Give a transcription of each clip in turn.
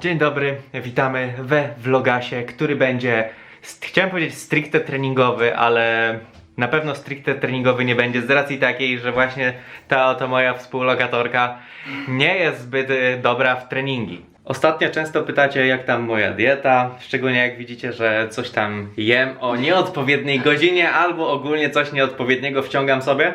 Dzień dobry, witamy we vlogasie, który będzie, chciałem powiedzieć stricte treningowy, ale na pewno stricte treningowy nie będzie z racji takiej, że właśnie ta oto moja współlokatorka nie jest zbyt y, dobra w treningi. Ostatnio często pytacie, jak tam moja dieta, szczególnie jak widzicie, że coś tam jem o nieodpowiedniej godzinie albo ogólnie coś nieodpowiedniego wciągam sobie.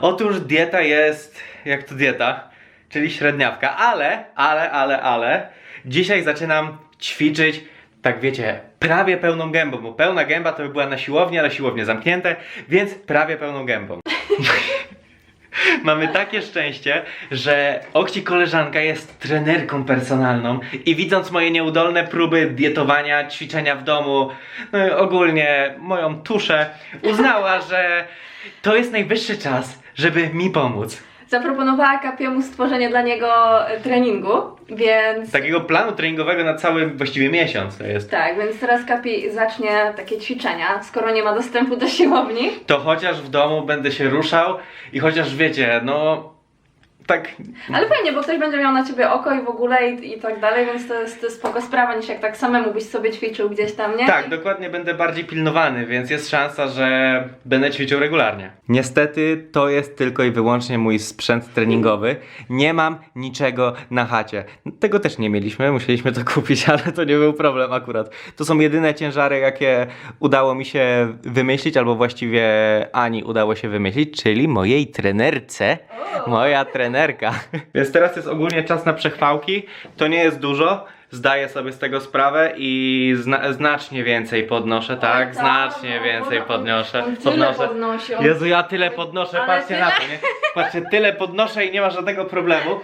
Otóż dieta jest, jak to dieta, czyli średniawka, ale, ale, ale, ale, dzisiaj zaczynam ćwiczyć, tak wiecie, prawie pełną gębą, bo pełna gęba to by była na siłowni, ale siłownie zamknięte, więc prawie pełną gębą. Mamy takie szczęście, że Okci koleżanka jest trenerką personalną i widząc moje nieudolne próby dietowania, ćwiczenia w domu, no i ogólnie moją tuszę, uznała, że to jest najwyższy czas, żeby mi pomóc. Zaproponowała Kapiemu stworzenie dla niego e, treningu, więc Takiego planu treningowego na cały właściwie miesiąc to jest. tak, więc teraz Kapi zacznie takie ćwiczenia, skoro nie ma dostępu do siłowni. To chociaż w domu będę się ruszał i chociaż wiecie, no tak Ale fajnie, bo ktoś będzie miał na ciebie oko i w ogóle i, i tak dalej, więc to jest, to jest spoko sprawa niż jak tak samemu byś sobie ćwiczył gdzieś tam, nie? Tak, dokładnie będę bardziej pilnowany, więc jest szansa, że będę ćwiczył regularnie. Niestety to jest tylko i wyłącznie mój sprzęt treningowy. Nie mam niczego na chacie. Tego też nie mieliśmy, musieliśmy to kupić, ale to nie był problem akurat. To są jedyne ciężary, jakie udało mi się wymyślić, albo właściwie Ani udało się wymyślić, czyli mojej trenerce. Moja trenerka. Więc teraz jest ogólnie czas na przechwałki. To nie jest dużo. Zdaję sobie z tego sprawę i zna znacznie więcej podnoszę, tak? tak, Znacznie no, więcej on- podnoszę. on tyle podnosi, on- Jezu, ja tyle podnoszę, Ale patrzcie na to, nie? Patrzcie, tyle podnoszę i nie ma żadnego problemu.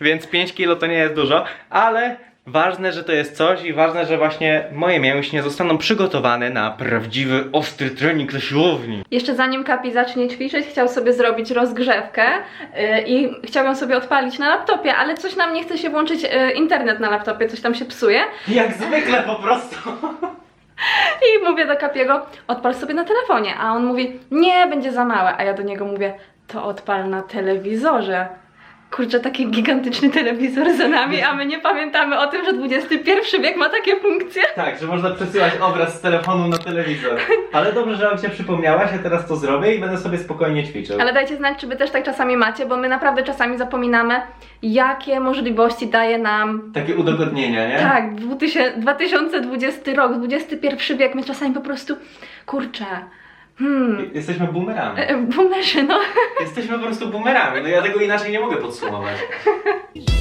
Więc 5 kilo to nie jest dużo, ale ważne, że to jest coś i ważne, że właśnie moje mięśnie zostaną przygotowane na prawdziwy, ostry trening na siłowni. Jeszcze zanim Kapi zacznie ćwiczyć, chciał sobie zrobić rozgrzewkę yy, i chciał ją sobie odpalić na laptopie, ale coś nam nie chce się włączyć yy, internet na laptopie, coś tam się psuje. Jak zwykle po prostu. I mówię do Kapiego, odpal sobie na telefonie, a on mówi, nie, będzie za małe, a ja do niego mówię, to odpal na telewizorze. Kurczę, taki gigantyczny telewizor za nami, a my nie pamiętamy o tym, że XXI wiek ma takie funkcje. Tak, że można przesyłać obraz z telefonu na telewizor. Ale dobrze, że o cię przypomniałaś, ja teraz to zrobię i będę sobie spokojnie ćwiczył. Ale dajcie znać, czy wy też tak czasami macie, bo my naprawdę czasami zapominamy, jakie możliwości daje nam Takie udogodnienia, nie? Tak, 2000 2020 rok, XXI wiek, my czasami po prostu, kurczę, hmm, Jesteśmy boomerami. e, boomerzy, no. Jesteśmy po prostu boomerami, no ja tego inaczej nie mogę podsumować.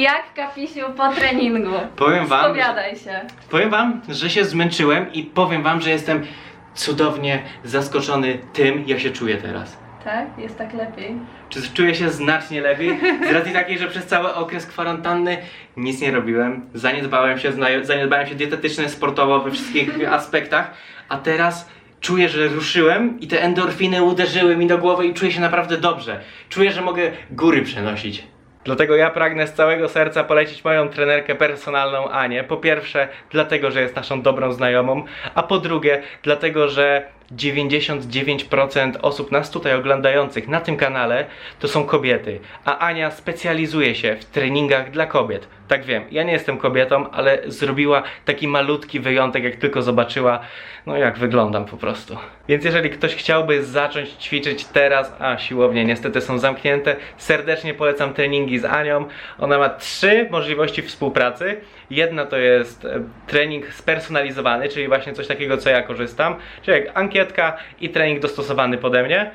Jak kapisiu po treningu? Powiem wam, Spowiadaj się. powiem wam, że się zmęczyłem i powiem wam, że jestem cudownie zaskoczony tym, jak się czuję teraz. Tak? Jest tak lepiej. Czy czuję się znacznie lepiej? Z racji takiej, że przez cały okres kwarantanny nic nie robiłem, zaniedbałem się, zaniedbałem się dietetycznie, sportowo we wszystkich aspektach, a teraz czuję, że ruszyłem i te endorfiny uderzyły mi do głowy i czuję się naprawdę dobrze. Czuję, że mogę góry przenosić. Dlatego ja pragnę z całego serca polecić moją trenerkę personalną Anię. Po pierwsze, dlatego, że jest naszą dobrą znajomą, a po drugie, dlatego, że 99% osób nas tutaj oglądających na tym kanale to są kobiety, a Ania specjalizuje się w treningach dla kobiet. Tak wiem, ja nie jestem kobietą, ale zrobiła taki malutki wyjątek, jak tylko zobaczyła, no jak wyglądam po prostu. Więc jeżeli ktoś chciałby zacząć ćwiczyć teraz, a siłownie niestety są zamknięte, serdecznie polecam treningi z Anią. Ona ma trzy możliwości współpracy. Jedna to jest e, trening spersonalizowany, czyli właśnie coś takiego, co ja korzystam, czyli jak ankietka i trening dostosowany pode mnie.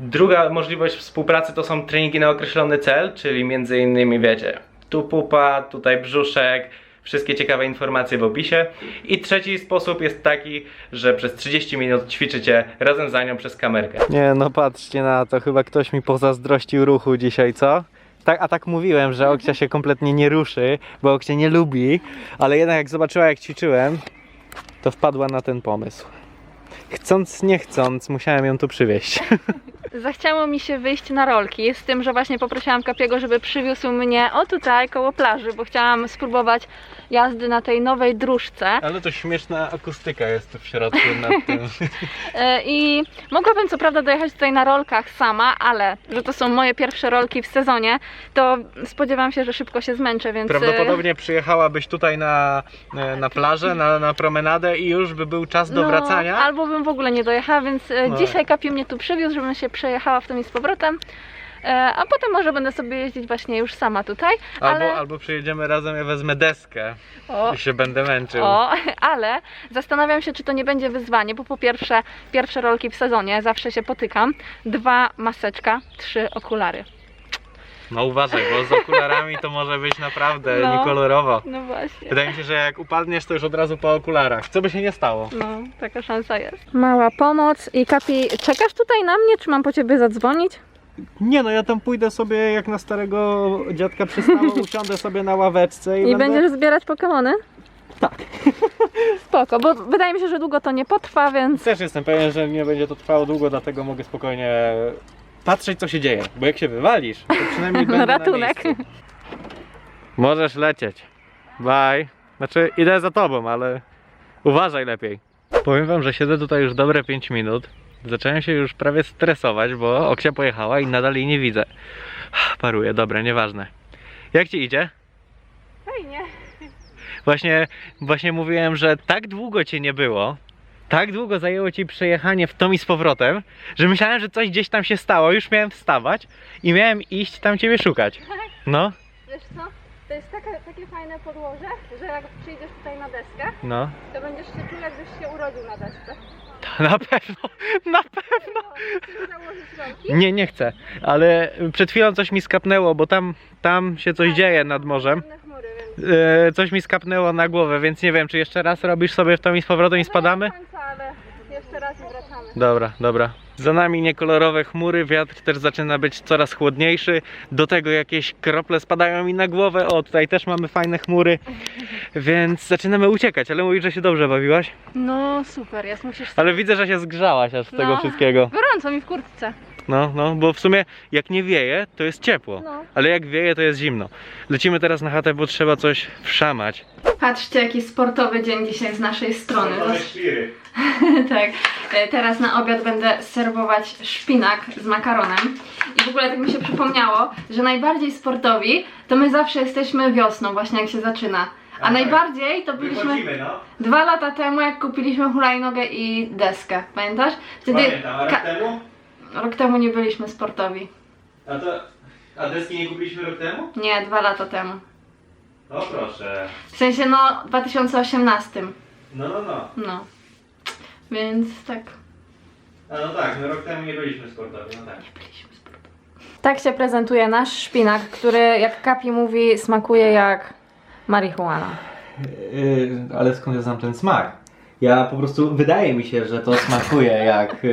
Druga możliwość współpracy to są treningi na określony cel, czyli między innymi wiecie, tu pupa, tutaj brzuszek, wszystkie ciekawe informacje w opisie. I trzeci sposób jest taki, że przez 30 minut ćwiczycie razem z Anią przez kamerkę. Nie, no patrzcie na to, chyba ktoś mi pozazdrościł ruchu dzisiaj, co? Tak, a tak mówiłem, że Okcia się kompletnie nie ruszy, bo Okcia nie lubi, ale jednak jak zobaczyła jak ćwiczyłem, to wpadła na ten pomysł. Chcąc, nie chcąc, musiałem ją tu przywieźć. Zachciało mi się wyjść na rolki, z tym, że właśnie poprosiłam Kapiego, żeby przywiózł mnie o tutaj, koło plaży, bo chciałam spróbować jazdy na tej nowej dróżce. Ale to śmieszna akustyka jest tu w środku nad tym. E, I mogłabym co prawda dojechać tutaj na rolkach sama, ale że to są moje pierwsze rolki w sezonie, to spodziewam się, że szybko się zmęczę, więc... e, Prawdopodobnie przyjechałabyś tutaj na, e, na plażę, na, na promenadę i już by był czas do no, wracania. Albo bym w ogóle nie dojechała, więc No. dzisiaj Kapi mnie tu przywiózł, żebym się przejechała w tym i z powrotem. E, A potem może będę sobie jeździć właśnie już sama tutaj, Albo, ale... albo przyjedziemy razem, ja wezmę deskę O, i się będę męczył. O, ale zastanawiam się, czy to nie będzie wyzwanie, bo po pierwsze, pierwsze rolki w sezonie, zawsze się potykam. Dwa, maseczka, trzy, okulary. No uważaj, bo z okularami to może być naprawdę No. niekolorowo. No właśnie. Wydaje mi się, że jak upadniesz, to już od razu po okularach. Co by się nie stało? No, taka szansa jest. Mała pomoc i Kapi, czekasz tutaj na mnie, czy mam po ciebie zadzwonić? Nie no, ja tam pójdę sobie jak na starego dziadka przystało, usiądę sobie na ławeczce i, I będę... będziesz zbierać Pokemony? Tak. Spoko, bo wydaje mi się, że długo to nie potrwa, więc... Też jestem pewien, że nie będzie to trwało długo, dlatego mogę spokojnie patrzeć co się dzieje. Bo jak się wywalisz, to przynajmniej będę Ratunek. na miejscu. Możesz lecieć. Bye. Znaczy idę za tobą, ale uważaj lepiej. Powiem wam, że siedzę tutaj już dobre 5 minut. Zacząłem się już prawie stresować, bo Oksia pojechała i nadal jej nie widzę. Paruję, dobra, nieważne. Jak ci idzie? Fajnie. Właśnie, właśnie mówiłem, że tak długo cię nie było, tak długo zajęło ci przejechanie w tom i z powrotem, że myślałem, że coś gdzieś tam się stało, już miałem wstawać i miałem iść tam ciebie szukać. No, Wiesz co, to jest taka, takie fajne podłoże, że jak przyjdziesz tutaj na deskę, no. to będziesz się czuł, jakbyś się urodził na desce. Na pewno, na pewno. Nie, nie chcę, ale przed chwilą coś mi skapnęło, bo tam, tam się coś Tak. dzieje nad morzem. E, coś mi skapnęło na głowę, więc nie wiem, czy jeszcze raz robisz sobie w tom i z powrotem i spadamy? Jeszcze raz i wracamy. Dobra, dobra. Za nami niekolorowe chmury, wiatr też zaczyna być coraz chłodniejszy. Do tego jakieś krople spadają mi na głowę. O, tutaj też mamy fajne chmury. Więc zaczynamy uciekać, ale mówisz, że się dobrze bawiłaś. No super, jest, musisz... Ale widzę, że się zgrzałaś aż z tego No. wszystkiego. Gorąco mi w kurtce. No, no, bo w sumie jak nie wieje, to jest ciepło. No. Ale jak wieje, to jest zimno. Lecimy teraz na chatę, bo trzeba coś wszamać. Patrzcie, jaki sportowy dzień dzisiaj z naszej strony. tak, e, teraz na obiad będę serwować szpinak z makaronem. I w ogóle tak mi się przypomniało, że najbardziej sportowi to my zawsze jesteśmy wiosną, właśnie jak się zaczyna. A Tak. najbardziej to byliśmy no. dwa lata temu, jak kupiliśmy hulajnogę i deskę. Pamiętasz? Wtedy ka- temu? Rok temu nie byliśmy sportowi. A to... A deski nie kupiliśmy rok temu? Nie, dwa lata temu. No proszę. W sensie no 2018. No, no, no. No. Więc tak. A no tak, no rok temu nie byliśmy sportowi, no tak. Byliśmy sportowi. Tak się prezentuje nasz szpinak, który jak Kapi mówi smakuje jak marihuana. Yy, ale skąd ja znam ten smak? Ja po prostu, wydaje mi się, że to smakuje jak yy,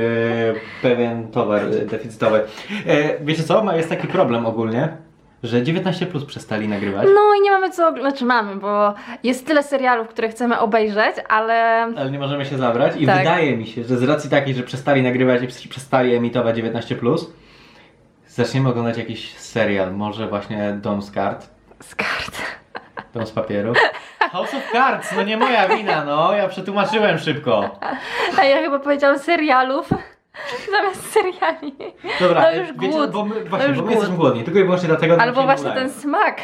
pewien towar deficytowy. Yy, wiecie co? Ma- Jest taki problem ogólnie, że 19 plus przestali nagrywać. No i nie mamy co, znaczy mamy, bo jest tyle serialów, które chcemy obejrzeć, ale Ale nie możemy się zabrać i Tak. wydaje mi się, że z racji takiej, że przestali nagrywać i przestali emitować 19 plus, zaczniemy oglądać jakiś serial, może właśnie Dom z kart, z kart. Dom z papieru. House of Cards, no nie moja wina, no, ja przetłumaczyłem szybko. A ja chyba powiedziałam serialów zamiast seriali. Dobra, To e, już wiecie, głód. bo my, To właśnie, już bo my głód. jesteśmy głodni, tylko i wyłącznie dlatego nam Albo nie właśnie udaje. ten smak.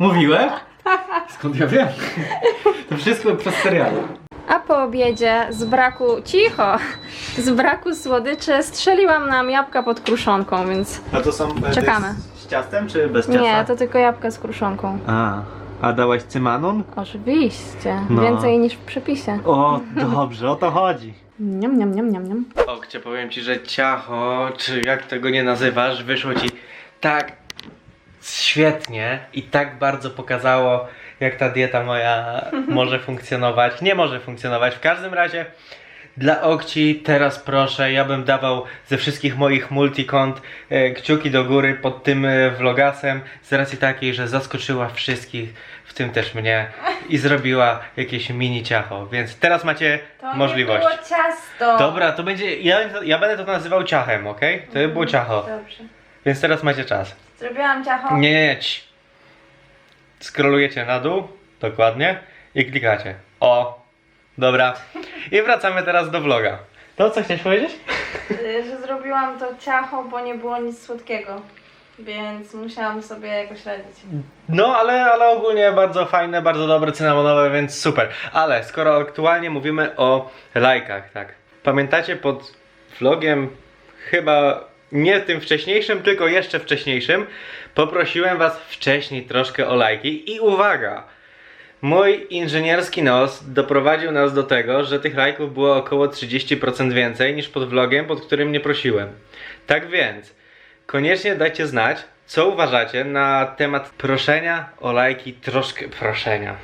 Mówiłem? Skąd ja wiem? To wszystko przez seriale. A po obiedzie z braku, cicho, z braku słodyczy strzeliłam nam jabłka pod kruszonką, więc A to są e, Czekamy. z ciastem czy bez ciasta? nie, to tylko jabłka z kruszonką. A, a dałaś cymanon? Oczywiście, No. więcej niż w przepisie. O, dobrze, o to chodzi. Niam, niam, niam, niam, niam. Okcie, powiem ci, że ciacho, czy jak tego nie nazywasz, wyszło ci tak świetnie i tak bardzo pokazało, jak ta dieta moja może funkcjonować. Nie może funkcjonować. W każdym razie Dla Okci teraz proszę, ja bym dawał ze wszystkich moich multikont e, kciuki do góry pod tym e, vlogasem z racji takiej, że zaskoczyła wszystkich, w tym też mnie i zrobiła jakieś mini ciacho, więc teraz macie możliwość. nie było ciasto. Dobra, to będzie, ja, ja będę to nazywał ciachem, ok? To było ciacho, Dobrze. więc teraz macie czas. Zrobiłam ciacho. Nie, nie, nie. ci. Skrolujecie na dół, dokładnie, i klikacie. O, dobra. I wracamy teraz do vloga. To co chciałeś powiedzieć? Y, Że zrobiłam to ciacho, bo nie było nic słodkiego. Więc musiałam sobie jakoś radzić. No, ale, ale ogólnie bardzo fajne, bardzo dobre, cynamonowe, więc super. Ale skoro aktualnie mówimy o lajkach, tak. Pamiętacie pod vlogiem, chyba nie tym wcześniejszym, tylko jeszcze wcześniejszym, poprosiłem was wcześniej troszkę o lajki i uwaga! Mój inżynierski nos doprowadził nas do tego, że tych lajków było około 30% więcej niż pod vlogiem, pod którym nie prosiłem. Tak więc, koniecznie dajcie znać, co uważacie na temat proszenia o lajki troszkę proszenia.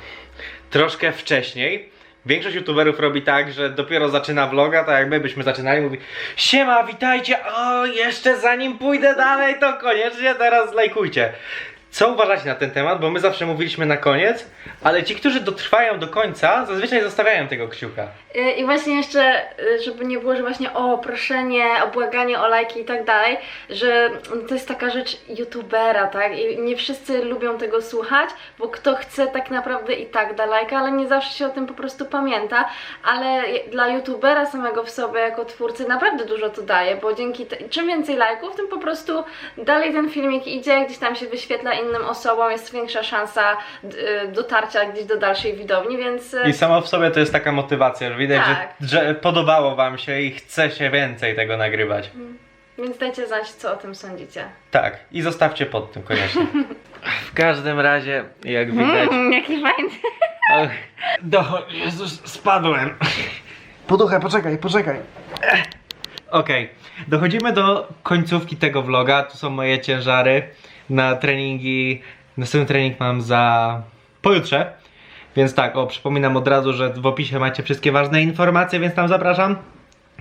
Troszkę wcześniej. Większość youtuberów robi tak, że dopiero zaczyna vloga, tak jak my byśmy zaczynali, mówi Siema, witajcie, o jeszcze zanim pójdę dalej, to koniecznie teraz lajkujcie. Co uważacie na ten temat? Bo my zawsze mówiliśmy na koniec, ale ci, którzy dotrwają do końca, zazwyczaj zostawiają tego kciuka. Y, I właśnie jeszcze, y, żeby nie było, że właśnie o proszenie, o błaganie o lajki i tak dalej, że to jest taka rzecz youtubera, tak? I nie wszyscy lubią tego słuchać, bo kto chce tak naprawdę i tak da lajka, ale nie zawsze się o tym po prostu pamięta, ale dla youtubera samego w sobie jako twórcy naprawdę dużo to daje, bo dzięki czym więcej lajków, tym po prostu dalej ten filmik idzie, gdzieś tam się wyświetla innym osobom, jest większa szansa y, dotarcia gdzieś do dalszej widowni, więc... y, I samo w sobie to jest taka motywacja, że widać, Tak. że, że podobało wam się i chce się więcej tego nagrywać. Więc dajcie znać, co o tym sądzicie. Tak, i zostawcie pod tym koniecznie. W każdym razie, jak widać... jaki fajny. Och, do, Jezus, spadłem. Poduchaj, poczekaj, poczekaj. Okej, dochodzimy do końcówki tego vloga. Tu są moje ciężary na treningi. Następny trening mam za pojutrze. Więc tak, o, przypominam od razu, że w opisie macie wszystkie ważne informacje, więc tam zapraszam.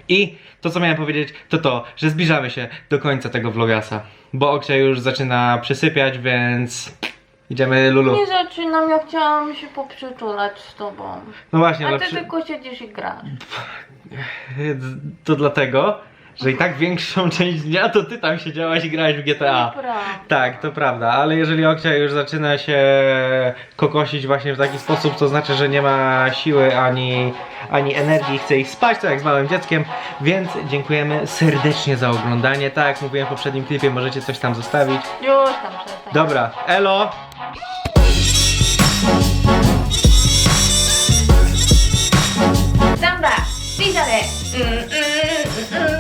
I to, co miałem powiedzieć, to to, że zbliżamy się do końca tego vlogasa. Bo Oksia już zaczyna przysypiać, więc idziemy Lulu. Nie zaczynam, ja chciałam się poprzytulać z tobą. No właśnie, A ale ty przy... tylko siedzisz i grasz. To dlatego, że i tak większą część dnia to ty tam siedziałaś i grałaś w GTA. Tak, to prawda, ale jeżeli Okcia już zaczyna się kokosić właśnie w taki sposób, to znaczy, że nie ma siły ani, ani energii, chce ich spać, to jak z małym dzieckiem, więc dziękujemy serdecznie za oglądanie. Tak jak mówiłem w poprzednim klipie, możecie coś tam zostawić. Już tam przestań. Dobra, elo! Dobra, widzowie! Mm, mm, mm. mm.